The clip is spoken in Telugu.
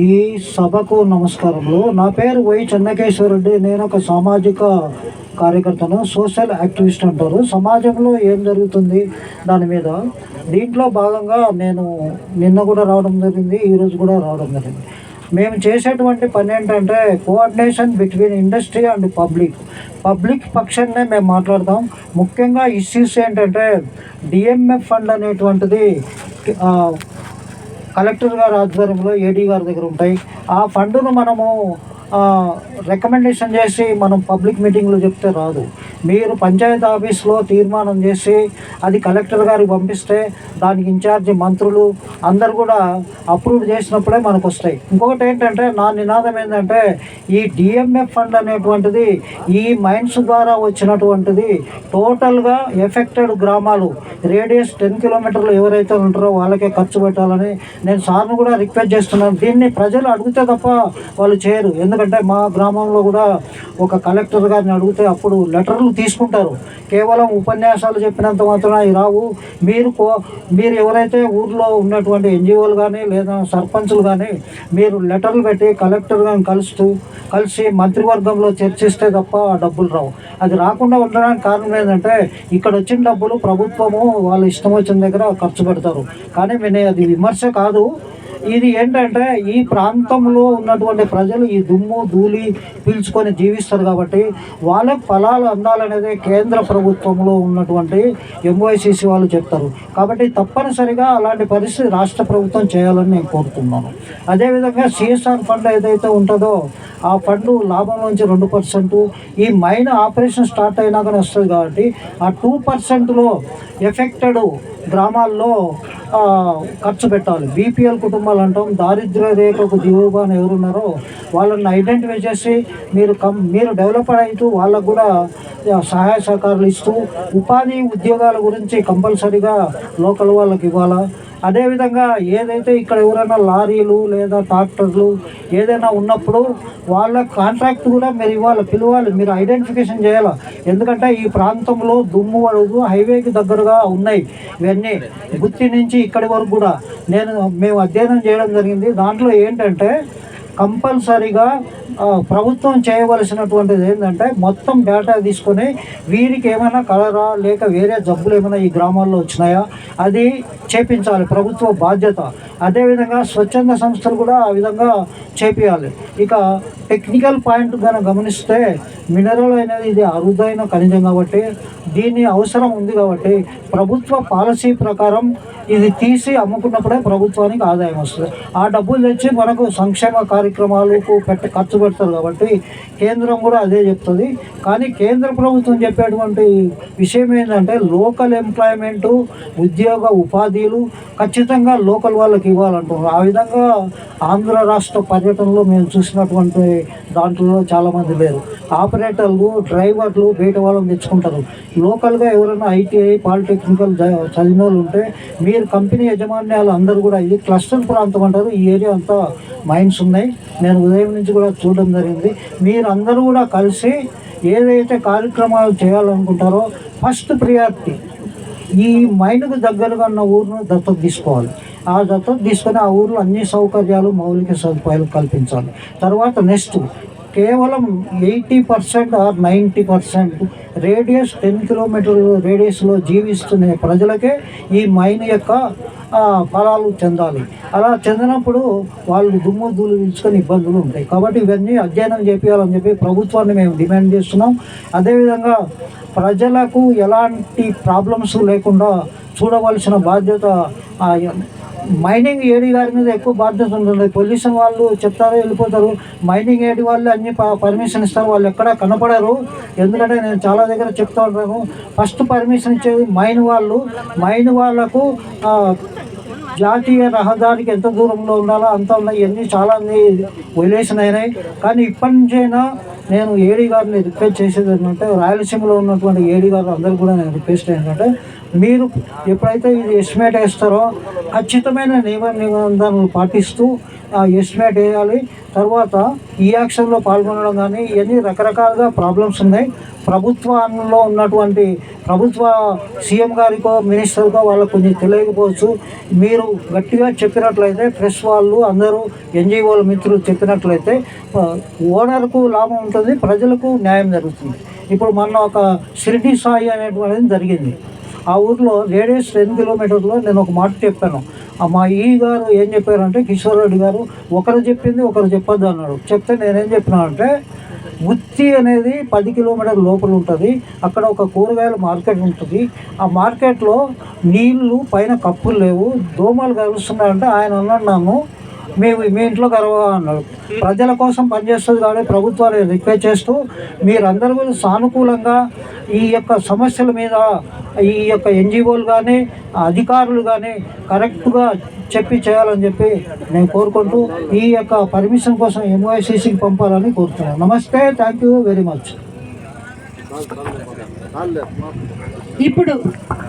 ఈ సభకు నమస్కారములు. నా పేరు వై చెన్నకేశ్వరరెడ్డి. నేను ఒక సామాజిక కార్యకర్తను సోషల్ యాక్టివిస్ట్ అంటారు. సమాజంలో ఏం జరుగుతుంది దాని మీద దీంట్లో భాగంగా నేను నిన్న కూడా రావడం జరిగింది ఈరోజు కూడా రావడం జరిగింది. మేము చేసేటువంటి పని ఏంటంటే coordination between industry and public public పక్షాన్నే మేము మాట్లాడతాం. ముఖ్యంగా ఇష్యూస్ ఏంటంటే డిఎంఎఫ్ ఫండ్ అనేటువంటిది కలెక్టర్ గారి ఆధ్వర్యంలో ఏడీ గారి దగ్గర ఉంటాయి. ఆ ఫండ్ను మనము రికమెండేషన్ చేసి మనం పబ్లిక్ మీటింగ్లో చెప్తే రాదు. మీరు పంచాయతీ ఆఫీస్లో తీర్మానం చేసి అది కలెక్టర్ గారికి పంపిస్తే దానికి ఇన్ఛార్జి మంత్రులు అందరు కూడా అప్రూవ్ చేసినప్పుడే మనకు వస్తాయి. ఇంకొకటి ఏంటంటే నా నినాదం ఏంటంటే ఈ డిఎంఎఫ్ ఫండ్ అనేటువంటిది ఈ మైన్స్ ద్వారా వచ్చినటువంటిది టోటల్గా ఎఫెక్టెడ్ గ్రామాలు రేడియస్ టెన్ కిలోమీటర్లు ఎవరైతే ఉంటారో వాళ్ళకే ఖర్చు పెట్టాలని నేను సార్ను కూడా రిక్వెస్ట్ చేస్తున్నాను. దీన్ని ప్రజలు అడిగితే తప్ప వాళ్ళు చేయరు. ఎందుకంటే ఎందుకంటే మా గ్రామంలో కూడా ఒక కలెక్టర్ గారిని అడిగితే అప్పుడు లెటర్లు తీసుకుంటారు. కేవలం ఉపన్యాసాలు చెప్పినంత మాత్రం అవి రావు. మీరు కో మీరు ఎవరైతే ఊర్లో ఉన్నటువంటి ఎన్జిఓలు కానీ లేదా సర్పంచులు కానీ మీరు లెటర్లు పెట్టి కలెక్టర్ గారిని కలుస్తూ కలిసి మంత్రివర్గంలో చర్చిస్తే తప్ప ఆ డబ్బులు రావు. అది రాకుండా ఉండడానికి కారణం ఏంటంటే ఇక్కడ వచ్చిన డబ్బులు ప్రభుత్వము వాళ్ళ ఇష్టం వచ్చిన దగ్గర ఖర్చు పెడతారు. కానీ నేను అది విమర్శ కాదు. ఇది ఏంటంటే ఈ ప్రాంతంలో ఉన్నటువంటి ప్రజలు ఈ దుమ్ము ధూళి పీల్చుకొని జీవిస్తారు కాబట్టి వాళ్ళకి ఫలాలు అందాలనేది కేంద్ర ప్రభుత్వంలో ఉన్నటువంటి ఎంఓఐసిసి వాళ్ళు చెప్తారు. కాబట్టి తప్పనిసరిగా అలాంటి పరిస్థితి రాష్ట్ర ప్రభుత్వం చేయాలని నేను కోరుతున్నాను అదేవిధంగా సిఎస్ఆర్ ఫండ్ ఏదైతే ఉంటుందో ఆ ఫండ్ లాభం నుంచి రెండు పర్సెంట్ ఈ మైన ఆపరేషన్ స్టార్ట్ అయినాకనే వస్తుంది కాబట్టి ఆ టూ పర్సెంట్లో ఎఫెక్టెడ్ గ్రామాల్లో ఖర్చు పెట్టాలి. బీపీఎల్ కుటుంబాలు అంటాం దారిద్ర్య రేఖకు దిగువగా ఎవరున్నారో వాళ్ళని ఐడెంటిఫై చేసి మీరు కం మీరు డెవలప్ అవుతూ వాళ్ళకు కూడా సహాయ సహకారాలు ఇస్తూ ఉపాధి ఉద్యోగాల గురించి కంపల్సరీగా లోకల్ వాళ్ళకి ఇవ్వాలా? అదేవిధంగా ఏదైతే ఇక్కడ ఎవరైనా లారీలు లేదా ట్రాక్టర్లు ఏదైనా ఉన్నప్పుడు వాళ్ళ కాంట్రాక్ట్ కూడా మీరు ఇవ్వాలి పిలవాలి మీరు ఐడెంటిఫికేషన్ చేయాలి? ఎందుకంటే ఈ ప్రాంతంలో దుమ్ము అడుగు హైవేకి దగ్గరగా ఉన్నాయి ఇవన్నీ. గుత్తి నుంచి ఇక్కడి వరకు కూడా నేను మేము అధ్యయనం చేయడం జరిగింది. దాంట్లో ఏంటంటే కంపల్సరీగా ప్రభుత్వం చేయవలసినటువంటిది ఏంటంటే మొత్తం డేటా తీసుకొని వీరికి ఏమైనా కలరా లేక వేరే జబ్బులు ఏమైనా ఈ గ్రామాల్లో వచ్చినాయా? అది చేపించాలి ప్రభుత్వ బాధ్యత. అదేవిధంగా స్వచ్ఛంద సంస్థలు కూడా ఆ విధంగా చేపియాలి. ఇక టెక్నికల్ పాయింట్ కనుక గమనిస్తే మినరల్ అనేది ఇది అరుదైన ఖనిజం కాబట్టి దీని అవసరం ఉంది కాబట్టి ప్రభుత్వ పాలసీ ప్రకారం ఇది తీసి అమ్ముకున్నప్పుడే ప్రభుత్వానికి ఆదాయం వస్తుంది. ఆ డబ్బులు తెచ్చి మనకు సంక్షేమ కార్యక్రమాలకు పెట్ట ఖర్చు పెడతారు కాబట్టి కేంద్రం కూడా అదే చెప్తుంది. కానీ కేంద్ర ప్రభుత్వం చెప్పేటువంటి విషయం ఏంటంటే లోకల్ ఎంప్లాయ్మెంట్ ఉద్యోగ ఉపాధులు ఖచ్చితంగా లోకల్ వాళ్ళకి ఇవ్వాలంటున్నారు. ఆ విధంగా ఆంధ్ర రాష్ట్ర పర్యటనలో మేము చూసినటువంటి దాంట్లో చాలామంది లేరు. ఆపరేటర్లు డ్రైవర్లు బయట వాళ్ళని తెచ్చుకుంటారు. లోకల్గా ఎవరైనా ఐటీఐ పాలిటెక్నికల్ చదివిన వాళ్ళు ఉంటే మీరు కంపెనీ యజమాన్యాలు అందరూ కూడా ఇది క్లస్టర్ ప్రాంతం అంటారు. ఈ ఏరియా అంతా మైన్స్ ఉన్నాయి. నేను ఉదయం నుంచి కూడా చూడడం జరిగింది. మీరు అందరూ కూడా కలిసి ఏదైతే కార్యక్రమాలు చేయాలనుకుంటారో ఫస్ట్ ప్రియారిటీ ఈ మైండ్కు దగ్గరగా ఉన్న ఊరును దత్తత తీసుకోవాలి. ఆ దత్తత తీసుకొని ఆ ఊర్లో అన్ని సౌకర్యాలు మౌలిక సదుపాయాలు కల్పించాలి. తర్వాత నెక్స్ట్ కేవలం eighty percent or ninety percent radius ten kilometre రేడియస్లో జీవిస్తున్న ప్రజలకే ఈ మైన్ యొక్క ఫలాలు చెందాలి. అలా చెందినప్పుడు వాళ్ళు దుమ్ము దూలు పిలుచుకొని ఇబ్బందులు ఉంటాయి. కాబట్టి ఇవన్నీ అధ్యయనం చేపించాలని చెప్పి ప్రభుత్వాన్ని మేము డిమాండ్ చేస్తున్నాం. అదేవిధంగా ప్రజలకు ఎలాంటి ప్రాబ్లమ్స్ లేకుండా చూడవలసిన బాధ్యత మైనింగ్ ఏడి గారి మీద ఎక్కువ బాధ్యత ఉంటుంది. పొల్యూషన్ వాళ్ళు చెప్తారు వెళ్ళిపోతారు. మైనింగ్ ఏడి వాళ్ళు అన్ని పర్మిషన్ ఇస్తారు. వాళ్ళు ఎక్కడ కనపడరు. ఎందుకంటే నేను చాలా దగ్గర చెప్తా ఉంటాను. ఫస్ట్ పర్మిషన్ ఇచ్చేది మైన్ వాళ్ళు. మైన్ వాళ్ళకు జాతీయ రహదారికి ఎంత దూరంలో ఉండాలో అంత ఉన్నాయి ఇవన్నీ చాలా వైలేషన్ అయినాయి. కానీ ఇప్పటి నుంచైనా నేను ఏడీ గారిని రిక్వెస్ట్ చేసేది ఏంటంటే రాయలసీమలో ఉన్నటువంటి ఏడీ గారు అందరూ కూడా నేను రిక్వెస్ట్ ఏంటంటే మీరు ఎప్పుడైతే ఇది ఎస్టిమేట్ వేస్తారో ఖచ్చితమైన నియమ నిబంధనలు పాటిస్తూ ఎస్టిమేట్ వేయాలి. తర్వాత ఈ యాక్షన్లో పాల్గొనడం కానీ ఇవన్నీ రకరకాలుగా ప్రాబ్లమ్స్ ఉన్నాయి. ప్రభుత్వంలో ఉన్నటువంటి ప్రభుత్వ సీఎం గారికో మినిస్టర్కో వాళ్ళకు కొంచెం తెలియకపోవచ్చు. మీరు గట్టిగా చెప్పినట్లయితే ప్రెస్ వాళ్ళు అందరూ ఎన్జిఓల మిత్రులు చెప్పినట్లయితే ఓనర్కు లాభం ఉంటుంది ప్రజలకు న్యాయం జరుగుతుంది. ఇప్పుడు మొన్న ఒక షిరిడి సాయి అనేటువంటిది జరిగింది. ఆ ఊర్లో రేడియస్ టెన్ కిలోమీటర్లో నేను ఒక మాట చెప్పాను. మా ఈ గారు ఏం చెప్పారంటే కిషోర్ రెడ్డి గారు ఒకరు చెప్పింది ఒకరు చెప్పొద్దు అన్నాడు. చెప్తే నేనేం చెప్పినానంటే ఉత్తి అనేది పది కిలోమీటర్ల లోపల ఉంటుంది. అక్కడ ఒక కూరగాయల మార్కెట్ ఉంటుంది. ఆ మార్కెట్లో నీళ్ళు పైన కప్పులు లేవు. దోమలు కలుస్తున్నాయంటే ఆయన అన్నాడు నన్ను మేము మీ ఇంట్లో గర్వ అన్నాడు ప్రజల కోసం పనిచేస్తుంది కాబట్టి ప్రభుత్వాన్ని రిక్వెస్ట్ చేస్తూ మీరందరూ కూడా సానుకూలంగా ఈ యొక్క సమస్యల మీద ఈ యొక్క ఎన్జిఓలు కానీ అధికారులు కానీ కరెక్ట్గా చెప్పి చేయాలని చెప్పి నేను కోరుకుంటూ ఈ యొక్క పర్మిషన్ కోసం ఎంవైసీసీకి పంపాలని కోరుతున్నాను. నమస్తే థ్యాంక్ యూ వెరీ మచ్ ఇప్పుడు